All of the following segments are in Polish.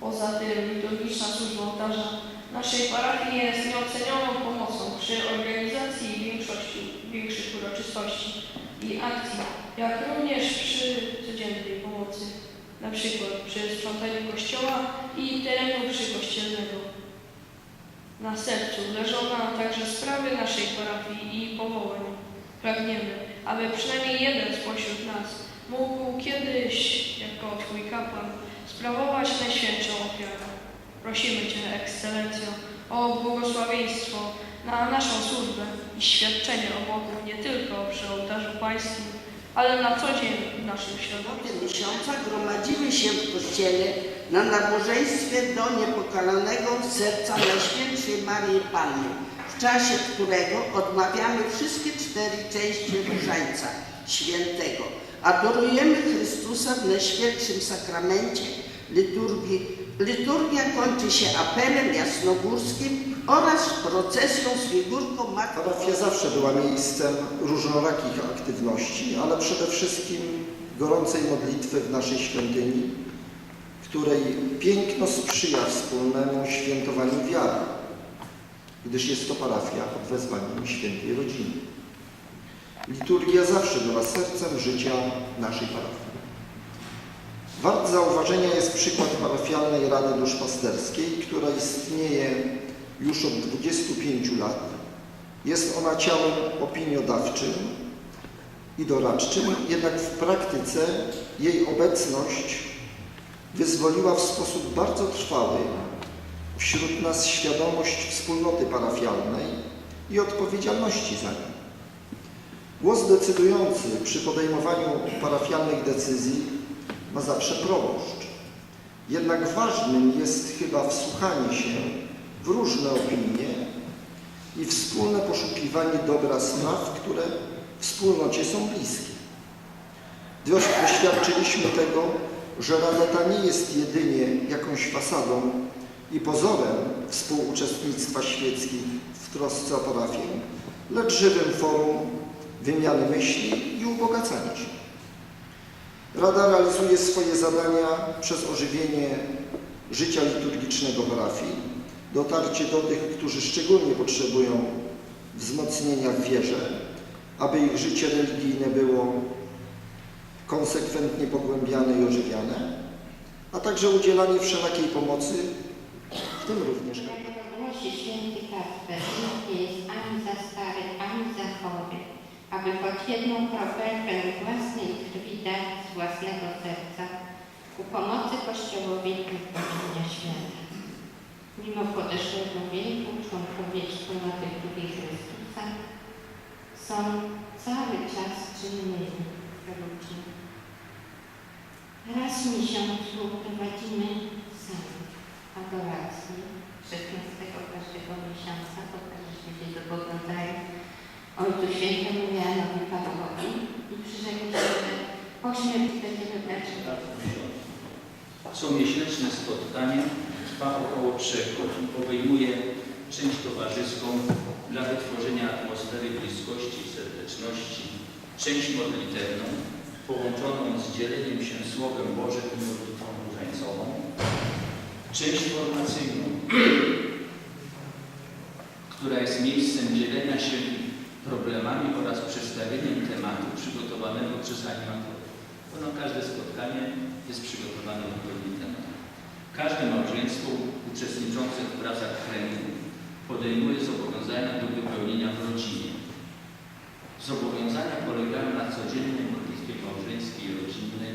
Poza tym liturgiczna służba ołtarza naszej parafii jest nieocenioną pomocą przy organizacji większości, większych uroczystości i akcji, jak również przy codziennej pomocy, na przykład przy sprzątaniu kościoła i terenu przykościelnego. Na sercu leżą nam także sprawy naszej parafii i powołań. Pragniemy, aby przynajmniej jeden spośród nas mógł kiedyś, jako Twój kapłan, sprawować Najświętszą ofiarę. Prosimy Cię, Ekscelencjo, o błogosławieństwo na naszą służbę i świadczenie o Bogu nie tylko przy ołtarzu Pańskim, ale na co dzień w naszym środowisku. miesiąca gromadzimy się w kościele na nabożeństwie do niepokalanego serca Najświętszej Marii Panny, w czasie którego odmawiamy wszystkie cztery części Różańca Świętego. Adorujemy Chrystusa w Najświętszym Sakramencie liturgii. Liturgia kończy się apelem jasnogórskim oraz procesją z figurką Matki zawsze była miejscem różnorakich aktywności, ale przede wszystkim gorącej modlitwy w naszej świątyni, której piękno sprzyja wspólnemu świętowaniu wiary, gdyż jest to parafia pod wezwaniem świętej rodziny. Liturgia zawsze była sercem życia naszej parafii. Wart zauważenia jest przykład parafialnej Rady Duszpasterskiej, która istnieje już od 25 lat. Jest ona ciałem opiniodawczym i doradczym, jednak w praktyce jej obecność wyzwoliła w sposób bardzo trwały wśród nas świadomość wspólnoty parafialnej i odpowiedzialności za nią. Głos decydujący przy podejmowaniu parafialnych decyzji ma zawsze proboszcz. Jednak ważnym jest chyba wsłuchanie się w różne opinie i wspólne poszukiwanie dobra spraw, które wspólnocie są bliskie. Doświadczyliśmy tego, że Rada ta nie jest jedynie jakąś fasadą i pozorem współuczestnictwa świeckich w trosce o parafię, lecz żywym forum wymiany myśli i ubogacania się. Rada realizuje swoje zadania przez ożywienie życia liturgicznego parafii, dotarcie do tych, którzy szczególnie potrzebują wzmocnienia w wierze, aby ich życie religijne było konsekwentnie pogłębiane i ożywiane, a także udzielanie wszelakiej pomocy, w tym również głosi święty Kasper, nie jest ani za stary, ani za chory, aby choć jedną kropelkę własnej krwi dać z własnego serca ku pomocy Kościołowi wypełnienia świata. Mimo podeszłego wieku członkowie wspólnoty krwi Chrystusa są cały czas czynnymi ludźmi. Raz w miesiącu prowadzimy sami adoracji 16 każdego miesiąca, bo każdy się zobowiązają Ojcu Świętemu Pawłowi i przyrzekli się, że śmierci będziemy brać Co miesięczne spotkanie trwa około trzech godzin. Obejmuje część towarzyską dla wytworzenia atmosfery bliskości i serdeczności, część modlitewną połączoną z dzieleniem się Słowem Bożym i modlitwą różańcową, część formacyjną, która jest miejscem dzielenia się problemami oraz przedstawieniem tematu przygotowanego przez animatorów. Bo na każde spotkanie jest przygotowany odpowiedni temat. Każde małżeństwo uczestniczące w pracach kręgu podejmuje zobowiązania do wypełnienia w rodzinie. Zobowiązania polegają na codziennej modlitwie małżeńskiej i rodzinnej,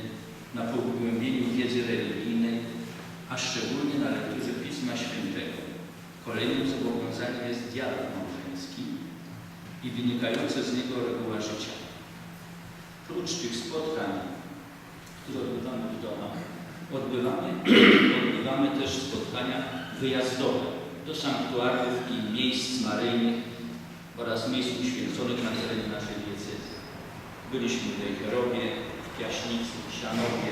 na pogłębieniu wiedzy religijnej, a szczególnie na lekturze Pisma Świętego. Kolejnym zobowiązaniem jest dialog małżeński i wynikające z niego reguła życia. Prócz tych spotkań, które odbywamy w domach, odbywamy, odbywamy też spotkania wyjazdowe do sanktuariów i miejsc maryjnych oraz miejsc uświęconych na terenie naszej diecezji. Byliśmy w Wejherowie, w Piaśnicy, w Sianowie,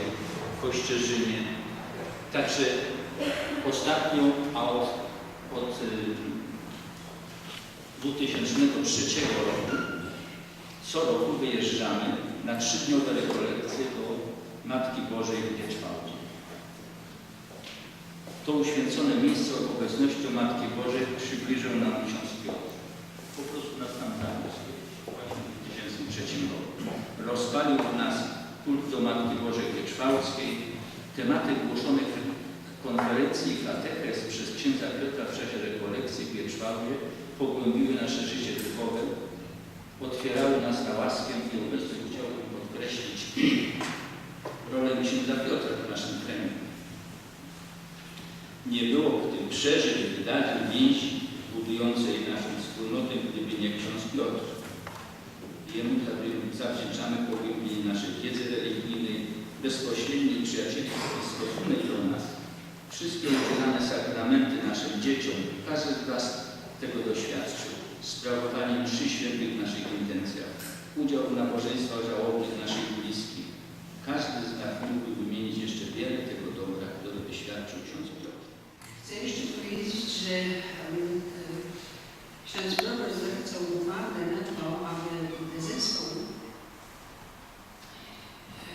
w Kościerzynie. Także ostatnio, a od, od y, 2003 roku co roku wyjeżdżamy na trzydniowe rekolekcje do Matki Bożej w Gieczwałdzie. To uświęcone miejsce obecnością Matki Bożej przybliżył nam ksiądz Piotr. Po prostu nas tam zaniósł w 2003 roku. Rozpalił w nas kult do Matki Bożej Gieczwałdzkiej. Tematy głoszonych w konferencji i katechez przez księdza Piotra w czasie rekolekcji w Gieczwałdzie pogłębiły nasze życie duchowe, otwierały nas na łaskę i obecnie chciałbym podkreślić rolę księdza Piotra w naszym kręgu. Nie byłoby tych przeżyć, wydarzeń, więzi budującej naszą wspólnotę, gdyby nie ksiądz Piotr. Jemu zawdzięczamy pogłębienie naszej wiedzy religijnej, bezpośredni przyjacielski stosunek do nas, wszystkie udzielane sakramenty naszym dzieciom, każdy z Was tego doświadczył. Sprawowanie mszy świętych w naszych intencjach, udział w nabożeństwach żałobnych naszych bliskich. Każdy z nas mógłby wymienić jeszcze wiele tego dobra, które doświadczył ksiądz Piotr. Chcę jeszcze powiedzieć, że um, ksiądz proboszcz zwracał uwagę na to, aby zespół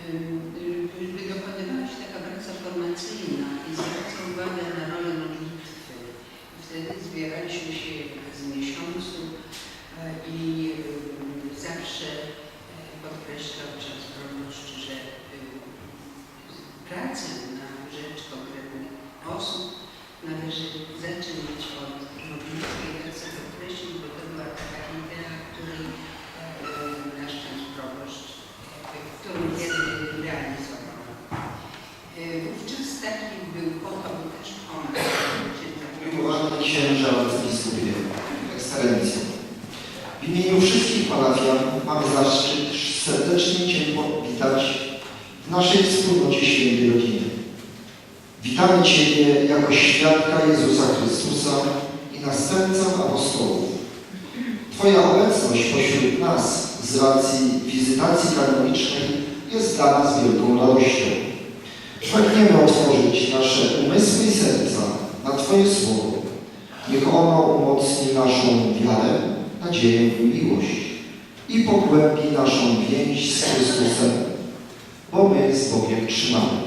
um, by dokonywała się taka praca formacyjna i zwracał uwagę na rolę modlitwy. Wtedy zbieraliśmy się raz w miesiącu e, i um, zawsze e, podkreślał ksiądz proboszcz, że um, pracę na rzecz konkretnych osób należy zaczynać od modlitwy i chcę podkreślić, bo to była taka idea, której e, nasz ksiądz proboszcz, e, którą wtedy realizował. E, Wówczas taki był po to, był też pomysł księdza Umiłowany arcybiskupie, ekscelencjo. W imieniu wszystkich parafian mamy zaszczyt serdecznie Cię powitać w naszej wspólnocie świętej rodziny. Witamy Ciebie jako świadka Jezusa Chrystusa i następcę apostołów. Twoja obecność pośród nas z racji wizytacji kanonicznej jest dla nas wielką radością. Pragniemy otworzyć nasze umysły i serca na Twoje Słowo. Niech ono umocni naszą wiarę, nadzieję i miłość i pogłębi naszą więź z Chrystusem, bo my z Bogiem trzymamy.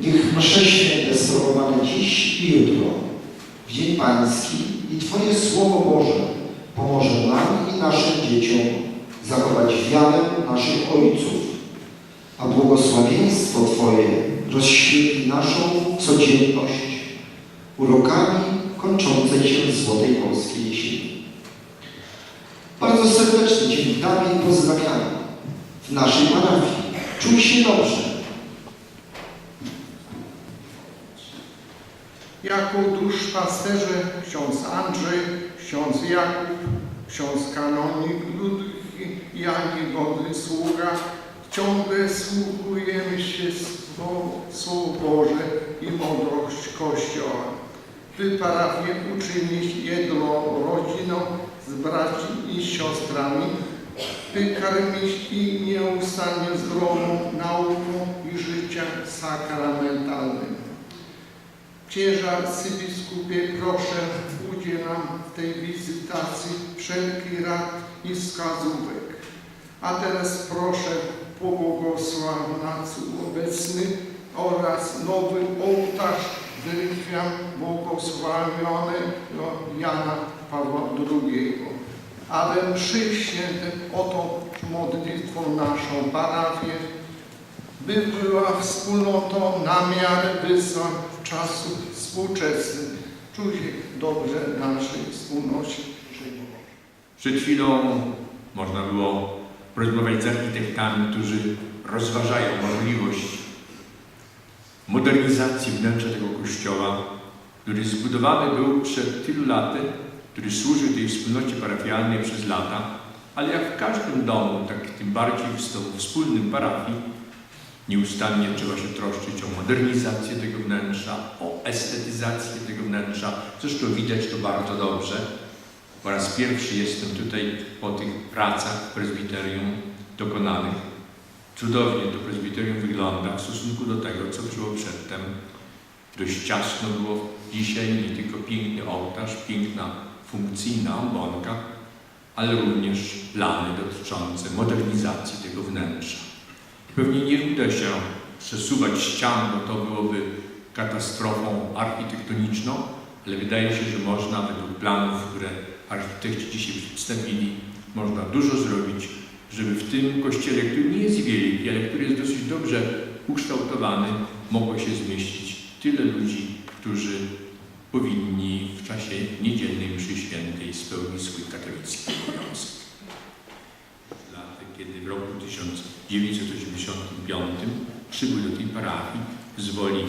Niech msze święte sprawowane dziś i jutro, w Dzień Pański i Twoje Słowo Boże pomoże nam i naszym dzieciom zachować wiarę naszych ojców, a błogosławieństwo Twoje rozświetli naszą codzienność urokami kończącej się złotej polskiej jesieni. Bardzo serdecznie Cię witamy i pozdrawiamy w naszej parafii. Czuj się dobrze. Jako duszpasterze ksiądz Andrzej, ksiądz Jakub, ksiądz kanonik Ludwik i Ani Sługa ciągle słuchujemy się Słowo Boże i mądrość Kościoła. By parafię uczynić jedną rodziną z braćmi i siostrami, by karmić i nieustannie zdrową nauką i życiem sakramentalnym. Księża arcybiskupie, proszę udzielam w tej wizytacji wszelkich rad i wskazówek. A teraz proszę pobłogosławieńcu obecny oraz nowy ołtarz wyrychwiam błogosławionego Jana Pawła II. Ale święte oto modlitwą naszą parafię, by była wspólnotą na miarę wyzwań czasów współczesnych. Czuj się dobrze naszej wspólnocie. Przed chwilą można było porozmawiać z architektami, którzy rozważają możliwość modernizacji wnętrza tego kościoła, który zbudowany był przed tylu laty, który służył tej wspólnocie parafialnej przez lata, ale jak w każdym domu, tak tym bardziej w domu wspólnym parafii, nieustannie trzeba się troszczyć o modernizację tego wnętrza, o estetyzację tego wnętrza. Zresztą widać to bardzo dobrze. Po raz pierwszy jestem tutaj po tych pracach w prezbiterium dokonanych. Cudownie to prezbiterium wygląda w stosunku do tego, co było przedtem. Dość ciasno było dzisiaj, nie tylko piękny ołtarz, piękna funkcyjna ambonka, ale również plany dotyczące modernizacji tego wnętrza. Pewnie nie uda się przesuwać ścian, bo to byłoby katastrofą architektoniczną, ale wydaje się, że można według planów, które architekci dzisiaj przedstawili, można dużo zrobić, żeby w tym kościele, który nie jest wielki, ale który jest dosyć dobrze ukształtowany, mogło się zmieścić tyle ludzi, którzy powinni w czasie niedzielnej mszy świętej spełnić swój katolicki obowiązek. Laty, kiedy w roku 1985 przybył do tej parafii z woli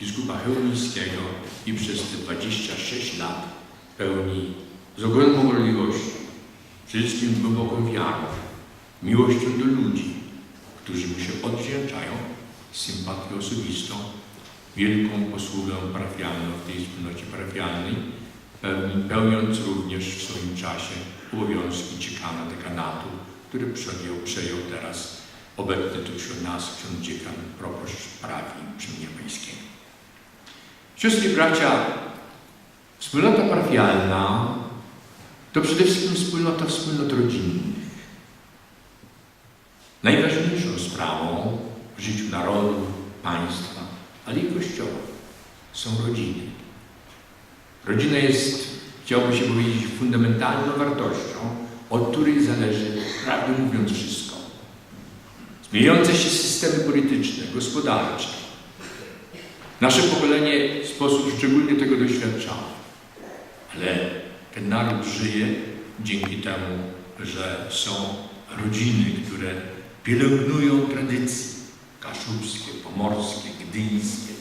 biskupa Chełmińskiego i przez te 26 lat pełni z ogromną gorliwością, przede wszystkim głęboką wiarą, miłością do ludzi, którzy mu się odwdzięczają, sympatią osobistą, wielką posługę parafialną w tej wspólnocie parafialnej, pełni- pełniąc również w swoim czasie obowiązki dziekana dekanatu, który przejął, przejął teraz obecny tu wśród nas ksiądz dziekan proboszcz parafii Przemienia Pańskiego. Siostry bracia, wspólnota parafialna to przede wszystkim wspólnota wspólnot rodzinnych. Sprawą w życiu narodu, państwa, ale i Kościoła są rodziny. Rodzina jest, chciałoby się powiedzieć, fundamentalną wartością, od której zależy, prawdę mówiąc, wszystko. Zmieniające się systemy polityczne, gospodarcze. Nasze pokolenie w sposób szczególny tego doświadczało. Ale ten naród żyje dzięki temu, że są rodziny, które pielęgnują tradycje kaszubskie, pomorskie, gdyńskie,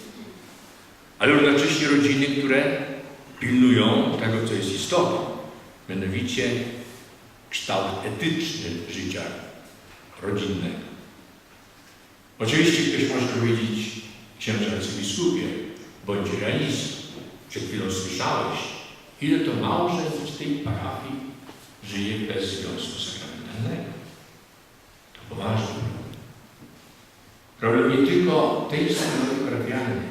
ale równocześnie rodziny, które pilnują tego, co jest istotą, mianowicie kształt etyczny życia rodzinnego. Oczywiście ktoś może powiedzieć, księże arcybiskupie, bądź realistą. Przed chwilą słyszałeś, ile to małżeństw w tej parafii żyje bez związku sakramentalnego. Poważny problem. Nie tylko tej wspólnoty parafialnej,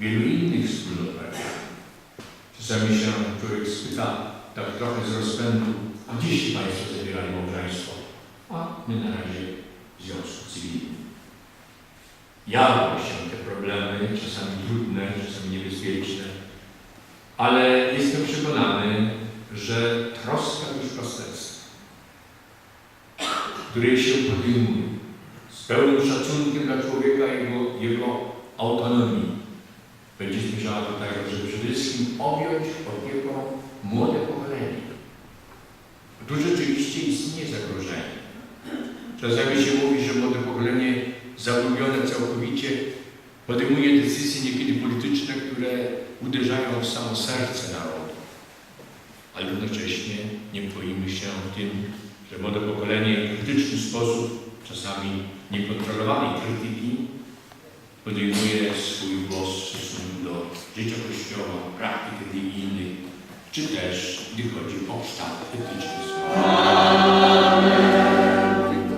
wielu innych wspólnot parafialnych. Czasami się człowiek spyta tak trochę z rozpędu, a gdzie się Państwo zawierali małżeństwo? A my na razie w związku cywilnym. Jawią się te problemy, czasami trudne, czasami niebezpieczne, ale jestem przekonany, że podejmuje, z pełnym szacunkiem dla człowieka jego, jego autonomii, będzie zmierzała do tego, żeby przede wszystkim objąć opieką młode pokolenie. Tu rzeczywiście istnieje zagrożenie. Czasami się mówi, że młode pokolenie zagubione całkowicie podejmuje decyzje niekiedy polityczne, które uderzają w samo serce narodu. Ale równocześnie nie boimy się tym, że młode pokolenie w krytyczny sposób, czasami niekontrolowanej krytyki, podejmuje swój głos w stosunku do życia Kościoła, praktyk religijnych, czy też gdy chodzi o kształt etyczny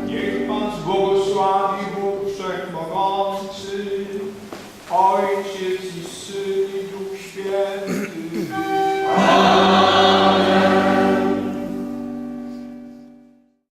Niech Pan zbłogosławi Bóg Wszechmogący, Ojciec i Syn i Duch Święty.